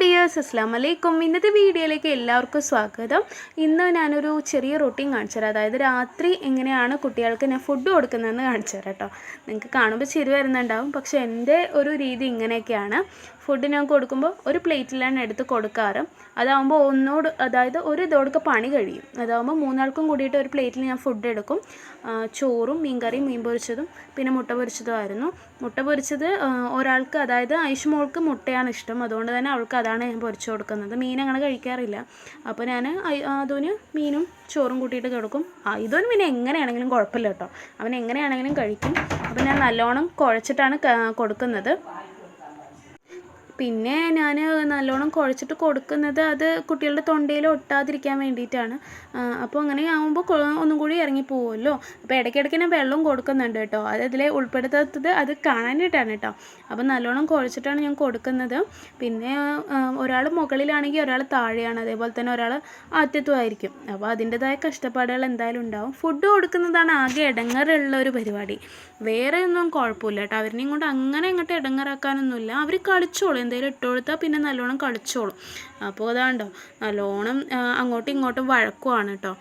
Dears അസ്ലാം അലൈക്കും. ഇന്നത്തെ വീഡിയോയിലേക്ക് എല്ലാവർക്കും സ്വാഗതം. ഇന്ന് ഞാനൊരു ചെറിയ റൊട്ടീൻ കാണിച്ചു തരാം. അതായത് രാത്രി എങ്ങനെയാണ് കുട്ടികൾക്ക് ഞാൻ ഫുഡ് കൊടുക്കുന്നതെന്ന് കാണിച്ചു തരാം കേട്ടോ. നിങ്ങൾക്ക് കാണുമ്പോൾ ചിരി വരുന്നുണ്ടാവും. പക്ഷേ എന്റെ ഒരു രീതി ഇങ്ങനെയൊക്കെയാണ്. ഫുഡ് ഞാൻ കൊടുക്കുമ്പോൾ ഒരു പ്ലേറ്റിലാണ് എടുത്ത് കൊടുക്കാറ്. അതാകുമ്പോൾ ഒന്നോട് അതായത് ഒരു ഇതോടൊക്കെ പണി കഴിയും. അതാകുമ്പോൾ മൂന്നാൾക്കും കൂടിയിട്ട് ഒരു പ്ലേറ്റിൽ ഞാൻ ഫുഡ് എടുക്കും. ചോറും മീൻകറിയും മീൻ പൊരിച്ചതും പിന്നെ മുട്ട പൊരിച്ചതുമായിരുന്നു മുട്ട പൊരിച്ചത് ഒരാൾക്ക് അതായത് ഐഷുമോൾക്ക് മുട്ടയാണ് ഇഷ്ടം. അതുകൊണ്ട് തന്നെ അവൾക്ക് അതാണ് ഞാൻ പൊരിച്ചു കൊടുക്കുന്നത്. മീൻ അങ്ങനെ കഴിക്കാറില്ല. അപ്പോൾ ഞാൻ അതിന് മീനും ചോറും കൂട്ടിയിട്ട് കൊടുക്കും. ഇതൊന്നും പിന്നെ എങ്ങനെയാണെങ്കിലും കുഴപ്പമില്ല കേട്ടോ. അവൻ എങ്ങനെയാണെങ്കിലും കഴിക്കും. അപ്പോൾ ഞാൻ നല്ലോണം കുഴച്ചിട്ടാണ് കൊടുക്കുന്നത്. പിന്നെ ഞാൻ നല്ലോണം കുഴച്ചിട്ട് കൊടുക്കുന്നത് അത് കുട്ടികളുടെ തൊണ്ടയിൽ ഒട്ടാതിരിക്കാൻ വേണ്ടിയിട്ടാണ്. അപ്പോൾ അങ്ങനെ ആകുമ്പോൾ ഒന്നും കൂടി ഇറങ്ങി പോകുമല്ലോ അപ്പോൾ ഇടയ്ക്കിടയ്ക്ക് ഞാൻ വെള്ളം കൊടുക്കുന്നുണ്ട് കേട്ടോ. അത് അതിലെ ഉൾപ്പെടുത്താത്തത് അത് കാണാനായിട്ടാണ് കേട്ടോ. അപ്പോൾ നല്ലോണം കുഴച്ചിട്ടാണ് ഞാൻ കൊടുക്കുന്നത്. പിന്നെ ഒരാൾ മുകളിലാണെങ്കിൽ ഒരാൾ താഴെയാണ്. അതേപോലെ തന്നെ ഒരാൾ ആദ്യത്വമായിരിക്കും അപ്പോൾ അതിന്റെതായ കഷ്ടപ്പാടുകൾ എന്തായാലും ഉണ്ടാവും. ഫുഡ് കൊടുക്കുന്നതാണ് ആകെ ഇടങ്ങറുള്ള ഒരു പരിപാടി. വേറെ ഒന്നും കുഴപ്പമില്ല കേട്ടോ. അവരിനെയും കൊണ്ട് അങ്ങനെ ഇങ്ങോട്ട് ഇടങ്ങറാക്കാനൊന്നുമില്ല. അവർ കളിച്ചോളും എന്തെങ്കിലും ഇട്ട് കൊടുത്താൽ പിന്നെ നല്ലോണം കളിച്ചോളും. അപ്പോൾ അതാണ്ടോ നല്ലോണം അങ്ങോട്ടും ഇങ്ങോട്ടും വഴക്കുമാണ് കേട്ടോ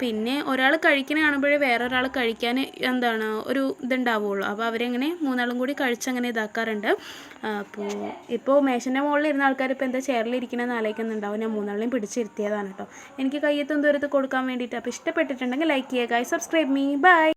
പിന്നെ ഒരാൾ കഴിക്കണ കാണുമ്പോഴേ വേറെ ഒരാൾ കഴിക്കാൻ എന്താണ് ഒരു ഇതുണ്ടാവുള്ളൂ. അപ്പോൾ അവരെങ്ങനെ മൂന്നാളും കൂടി കഴിച്ചങ്ങനെ ഇതാക്കാറുണ്ട്. അപ്പോൾ ഇപ്പോൾ മേശന്റെ മുകളിൽ ഇരുന്ന ആൾക്കാർ ഇപ്പോൾ എന്താ ചെയറിലിരിക്കണമെന്ന് ആലോചിക്കുന്നുണ്ടാവും ഞാൻ മൂന്നാളെയും പിടിച്ചിരുത്തിയതാണ് കേട്ടോ എനിക്ക് കയ്യെത്തും ദൂരത്ത് കൊടുക്കാൻ വേണ്ടിയിട്ട്. അപ്പോൾ ഇഷ്ടപ്പെട്ടിട്ടുണ്ടെങ്കിൽ ലൈക്ക് ചെയ്യുക സബ്സ്ക്രൈബ് മീ ബൈ